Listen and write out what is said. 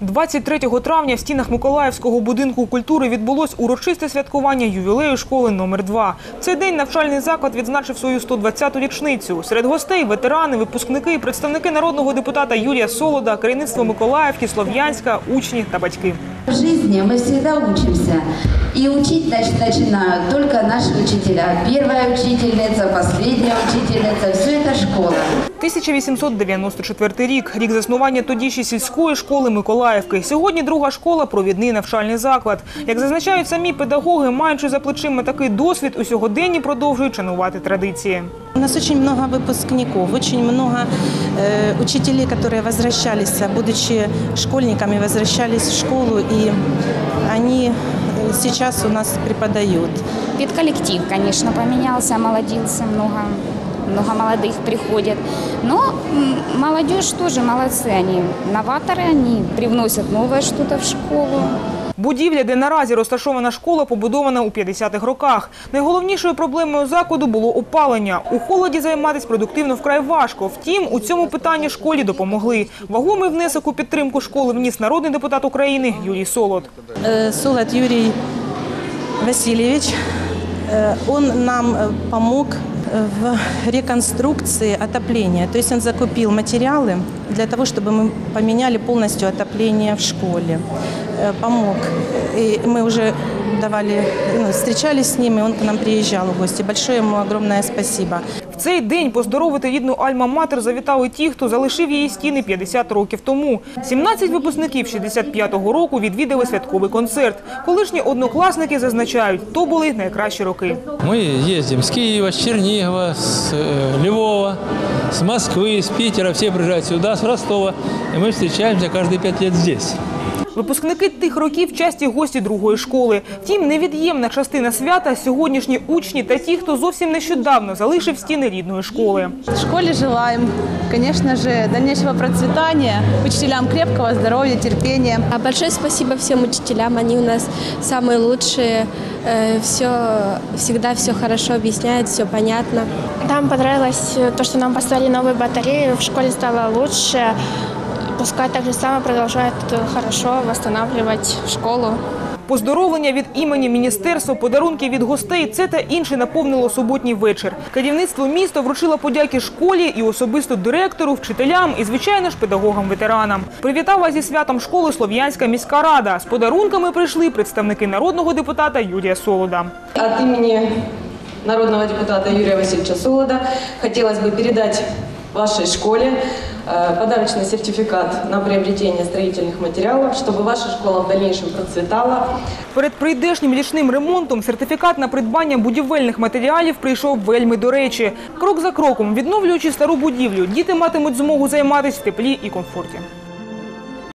23 травня в стінах Миколаївського будинку культури відбулось урочисте святкування ювілею школи номер 2 В цей день навчальний заклад відзначив свою 120-ту річницю. Серед гостей ветерани, випускники, представники народного депутата Юрія Солода, керівництво Миколаївки, Слов'янська, учні та батьки. В житті ми завжди учимся. И учить значит, начинают только наши учителя. Первая учительница, последняя учительница – все это школа. 1894 рік, рік заснування тоді ще сільської школи Миколаївки. Сьогодні друга школа – провідний навчальний заклад. Як зазначають самі педагоги, маючи за плечима такий досвід, у сьогоденні продовжують шанувати традиції. У нас очень много выпускников, очень много э, учителей, которые возвращались, будучи школьниками, возвращались в школу, и они э, сейчас у нас преподают. Педколлектив, конечно, поменялся, молодился, много, много молодых приходит. Но м, молодежь тоже молодцы, они новаторы, они привносят новое что-то в школу. Будівля, де наразі розташована школа, побудована у 50-х роках. Найголовнішою проблемою закладу було опалення. У холоді займатися продуктивно вкрай важко. Втім, у цьому питанні школі допомогли. Вагомий внесок у підтримку школи вніс народний депутат України Юрій Солод. Э, Солод Юрий Васильевич, э, он нам э, помог э, в реконструкции отопления. То есть он закупил материалы для того, чтобы мы поменяли полностью отопление в школе. Э, Помог. И мы уже давали, ну, встречались с ним, и он к нам приезжал в гости. Большое ему огромное спасибо. В цей день поздоровити рідну Альма-Матер завітали ті, хто залишив її стіни 50 років тому. 17 випускників 65-го року відвідали святковий концерт. Колишні однокласники зазначають, то були найкращі роки. Мы ездим с Киева, с Чернигова, с э, Львова, с Москвы, с Питера. Все приезжают сюда, с Ростова. И мы встречаемся каждые пять лет здесь. Випускники тих років часті гості другої школи. Втім, невід'ємна частина свята сьогоднішні учні та ті, хто зовсім нещодавно залишив стіни рідної школи. Школе желаем, конечно же, дальнейшего процветания, учителям крепкого здоровья, терпения. А Большое спасибо всем учителям, они у нас самые лучшие, все, всегда все хорошо объясняют, все понятно. Нам понравилось э, то, что нам поставили новые батареи, в школе стало лучше. Пускай так же самое продолжает э, хорошо восстанавливать школу. Поздоровлення від імені міністерства, подарунки від гостей – це та інше наповнило суботній вечір. Керівництво міста вручило подяки школі і особисто директору, вчителям і, звичайно ж, педагогам-ветеранам. Привітала зі святом школи Слов'янська міська рада. З подарунками прийшли представники народного депутата Юрія Солода. От имени народного депутата Юрия Васильевича Солода хотелось бы передать вашей школе э, подарочный сертификат на приобретение строительных материалов, чтобы ваша школа в дальнейшем процветала. Перед прийдешнім річним ремонтом сертифікат на придбання будівельних матеріалів прийшов вельми до речі. Крок за кроком, відновлюючи стару будівлю, діти матимуть змогу займатися в теплі і комфорті.